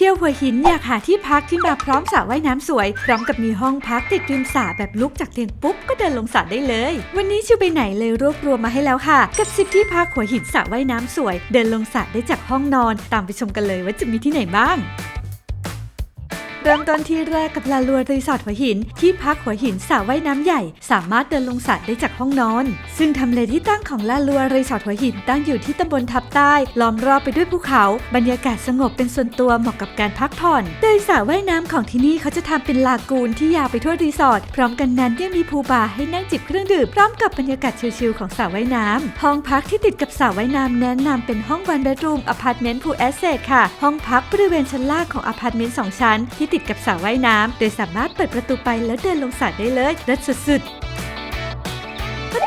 เที่ยวหัวหินอยากหาที่พักที่มาพร้อมสระว่ายน้ำสวย พร้อมกับมีห้องพักติดริมสระแบบลุกจากเตียงปุ๊บก็เดินลงสระได้เลย วันนี้ชิวไปไหนเลยรวบรวมมาให้แล้วค่ะ กับสิบที่พักหัวหินสระว่ายน้ำสวย เดินลงสระได้จากห้องนอน ตามไปชมกันเลยว่าจะมีที่ไหนบ้าง เริ่มต้นที่แรกกับลาลัวรีสอร์ทหัวหิน ที่พักหัวหินสระว่ายน้ำใหญ่ สามารถเดินลงสระได้จากห้องนอน ซึ่งทำเลที่ตั้งของลาลัวรีสอร์ทหัวหินตั้งอยู่ที่ตำบลทับใต้ล้อมรอบไปด้วยภูเขา บรรยากาศสงบเป็นส่วนตัวเหมาะกับการพักผ่อน โดยสระว่ายน้ำของที่นี่เขาจะทำเป็นลากูนที่ยาวไปทั่วรีสอร์ทพร้อมกันนั้นยังมีพูบาร์ให้นั่งจิบเครื่องดื่มพร้อมกับบรรยากาศชิลๆของสระว่ายน้ำห้องพักที่ติดกับสระว่ายน้ำแนะนำเป็นห้องวันเบดรูมอพาร์ตเมนต์พูลแอสเซทค่ะ ห้องพักบริเวณชั้นล่างของอพาร์ตเมนต์สองชั้นที่ติดกับสระว่ายน้ำโดยสามารถเปิดประตูไปแล้วเดินลงสระได้เลยเลิศสุดๆ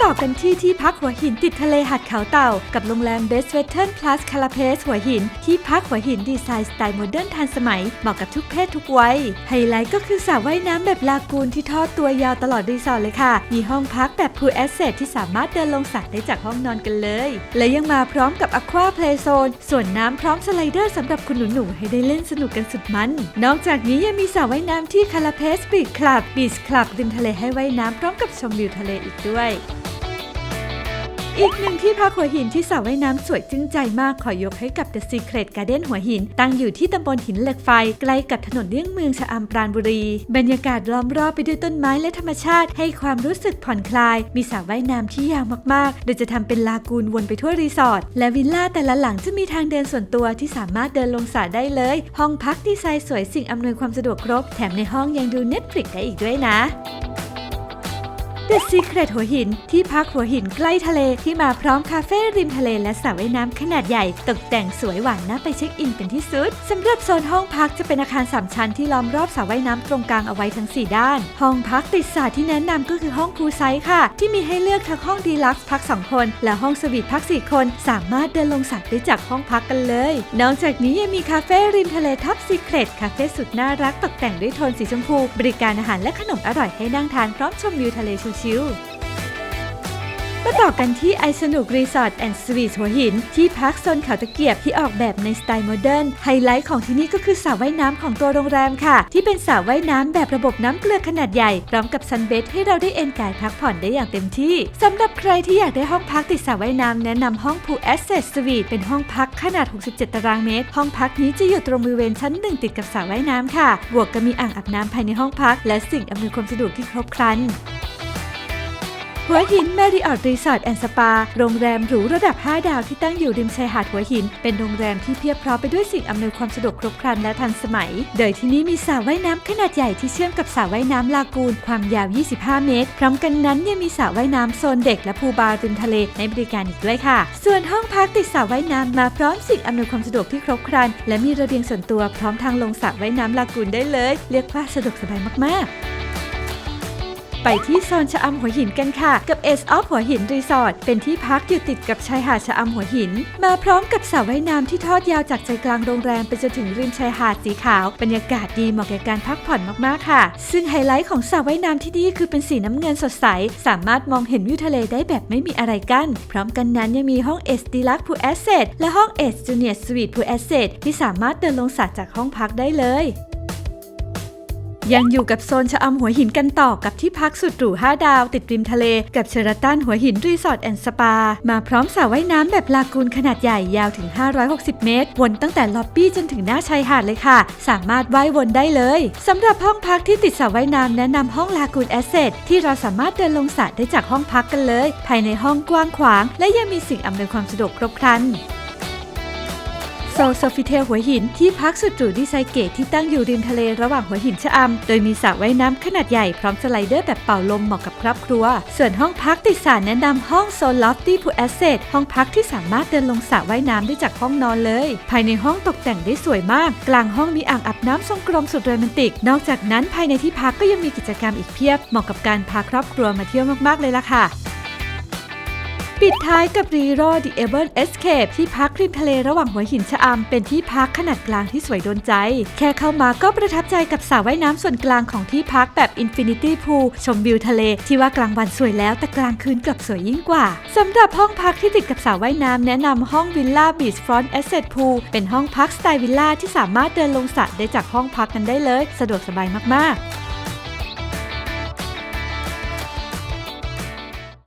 ต่อกันที่ที่พักหัวหินติดทะเลหัดเขาเต่า กับโรงแรม Best Western Plus c a l a p a c e หัวหิน ที่พักหัวหินดีไซน์สไตล์โมเดิร์นทันสมัย เหมาะกับทุกเพศทุกวัย ไฮไลท์ก็คือสระว่ายน้ำแบบลากูนที่ทอดตัวยาวตลอดรีสอร์ทเลยค่ะ มีห้องพักแบบพูลแอสเซทที่สามารถเดินลงสระได้จากห้องนอนกันเลย และยังมาพร้อมกับ Aqua Play Zone ส่วนน้ำพร้อมสไลเดอร์สำหรับคุณหนูๆให้ได้เล่นสนุกกันสุดมัน นอกจากนี้ยังมีสระว่ายน้ำที่คาราเพสบีชคลับบีชคลับริมทะเลให้ว่ายน้ำพร้อมกับชมวิวทะเลอีกด้วย อีกหนึ่งที่พักหัวหินที่สระว่ายน้ำสวยจึ้งใจมากขอยกให้กับ The Secret Garden หัวหิน ตั้งอยู่ที่ตำบลหินเหล็กไฟ ใกล้กับถนนเลี่ยงเมืองชะอำปราณบุรี บรรยากาศล้อมรอบไปด้วยต้นไม้และธรรมชาติ ให้ความรู้สึกผ่อนคลาย มีสระว่ายน้ำที่ยาวมากๆ โดยจะทำเป็นลากูนวนไปทั่วรีสอร์ทและวิลล่าแต่ละหลังจะมีทางเดินส่วนตัวที่สามารถเดินลงสระได้เลย ห้องพักดีไซน์สวยสิ่งอำนวยความสะดวกครบ แถมในห้องยังดู Netflix ได้อีกด้วยนะ The Secret หัวหิน ที่พักหัวหินใกล้ทะเลที่มาพร้อมคาเฟ่ริมทะเลและสระว่ายน้ำขนาดใหญ่ตกแต่งสวยหวานน่าไปเช็คอินเป็นที่สุดสำหรับโซนห้องพักจะเป็นอาคารสามชั้นที่ล้อมรอบสระว่ายน้ำตรงกลางเอาไว้ทั้ง 4 ด้าน ห้องพักติดสระที่แนะนำก็คือห้องพูลไซส์ค่ะ ที่มีให้เลือกทั้งห้องดีลักซ์พัก 2 คน และห้องสวีทพัก 4 คน สามารถเดินลงสระได้จากห้องพักกันเลย นอกจากนี้ยังมีคาเฟ่ริมทะเลท็อปซีเครตคาเฟ่สุดน่ารักตกแต่งด้วยโทนสีชมพู บริการอาหารและขนมอร่อยให้นั่งทานพร้อมชมวิวทะเลชิลมาต่อกันที่ไอสนุกรีสอร์ทแอนด์สวีทหัวหิน ที่พักโซนเขาตะเกียบที่ออกแบบในสไตล์โมเดิร์นไฮไลท์ของที่นี่ก็คือสระว่ายน้ำของตัวโรงแรมค่ะ ที่เป็นสระว่ายน้ำแบบระบบน้ำเกลือขนาดใหญ่ พร้อมกับซันเบดให้เราได้เอนกายพักผ่อนได้อย่างเต็มที่สำหรับใครที่อยากได้ห้องพักติดสระว่ายน้ำแนะนำห้องพูลแอสเซสสวีทเป็นห้องพักขนาด 67 ตารางเมตร ห้องพักนี้จะอยู่ตรงบริเวณชั้นหนึ่งติดกับสระว่ายน้ำค่ะ บวกกับมีอ่างอาบน้ำภายในห้องพัก และสิ่งอำนวยความสะดวกที่ครบครัน หัวหินแมริออทรีสอร์ทแอนด์สปา โรงแรมหรูระดับ 5 ดาวที่ตั้งอยู่ริมชายหาดหัวหิน เป็นโรงแรมที่เพียบพร้อมไปด้วยสิ่งอำนวยความสะดวกครบครันและทันสมัย โดยที่นี่มีสระว่ายน้ำขนาดใหญ่ที่เชื่อมกับสระว่ายน้ำลากูนความยาว 25 เมตร พร้อมกันนั้นยังมีสระว่ายน้ำโซนเด็กและพูบาร์ริมทะเลให้บริการอีกด้วยค่ะ ส่วนห้องพักติดสระว่ายน้ำมาพร้อมสิ่งอำนวยความสะดวกที่ครบครันและมีระเบียงส่วนตัวพร้อมทางลงสระว่ายน้ำลากูนได้เลย เรียกว่าสะดวกสบายมากๆ ไปที่โซนชะอำหัวหินกันค่ะ กับ Ace of หัวหินรีสอร์ทเป็นที่พักอยู่ติดกับชายหาดชะอำหัวหิน มาพร้อมกับสระว่ายน้ำที่ทอดยาวจากใจกลางโรงแรมไปจนถึงริมชายหาดสีขาว บรรยากาศดีเหมาะแก่การพักผ่อนมากๆค่ะ ซึ่งไฮไลท์ของสระว่ายน้ำที่นี่คือเป็นสีน้ำเงินสดใส สามารถมองเห็นวิวทะเลได้แบบไม่มีอะไรกั้น พร้อมกันนั้นยังมีห้อง S Deluxe Pool Asset และห้อง S Junior Suite Pool Asset ที่สามารถเดินลงสระจากห้องพักได้เลย ยังอยู่กับโซนชะอำหัวหินกันต่อกับที่พักสุดหรู 5 ดาว ติดริมทะเล กับเชอราตันหัวหินรีสอร์ทแอนด์สปา มาพร้อมสระว่ายน้ำแบบลากูนขนาดใหญ่ยาวถึง 560 เมตร วนตั้งแต่ล็อบบี้จนถึงหน้าชายหาดเลยค่ะ สามารถว่ายวนได้เลยสำหรับห้องพักที่ติดสระว่ายน้ำแนะนำห้องลากูนแอสเซทที่เราสามารถเดินลงสระได้จากห้องพักกันเลย ภายในห้องกว้างขวาง และยังมีสิ่งอำนวยความสะดวกครบครัน โซลโซฟิเทลหัวหินที่พักสุดหรูดีไซน์เก๋ที่ตั้งอยู่ริมทะเลระหว่างหัวหินชะอำ โดยมีสระว่ายน้ำขนาดใหญ่พร้อมสไลเดอร์แบบเป่าลมเหมาะกับครอบครัว ส่วนห้องพักติดสระแนะนำห้องโซลลอฟตี้พูแอสเซทห้องพักที่สามารถเดินลงสระว่ายน้ำได้จากห้องนอนเลย ภายในห้องตกแต่งได้สวยมาก กลางห้องมีอ่างอาบน้ำทรงกลมสุดโรแมนติก นอกจากนั้นภายในที่พักก็ยังมีกิจกรรมอีกเพียบเหมาะกับการพาครอบครัวมาเที่ยวมากๆเลยล่ะค่ะ ปิดท้ายกับรีโรดีเอเบิลเอสเคปที่พักริมทะเลระหว่างหัวหินชะอำเป็นที่พักขนาดกลางที่สวยโดนใจ แค่เข้ามาก็ประทับใจกับสระว่ายน้ำส่วนกลางของที่พักแบบอินฟินิตี้พูลชมวิวทะเล ที่ว่ากลางวันสวยแล้วแต่กลางคืนกลับสวยยิ่งกว่าสำหรับห้องพักที่ติดกับสระว่ายน้ำแนะนำห้องวิลล่าบีชฟรอนต์แอสเซทพูลเป็นห้องพักสไตล์วิลล่าที่สามารถเดินลงสระได้จากห้องพักกันได้เลย สะดวกสบายมากๆ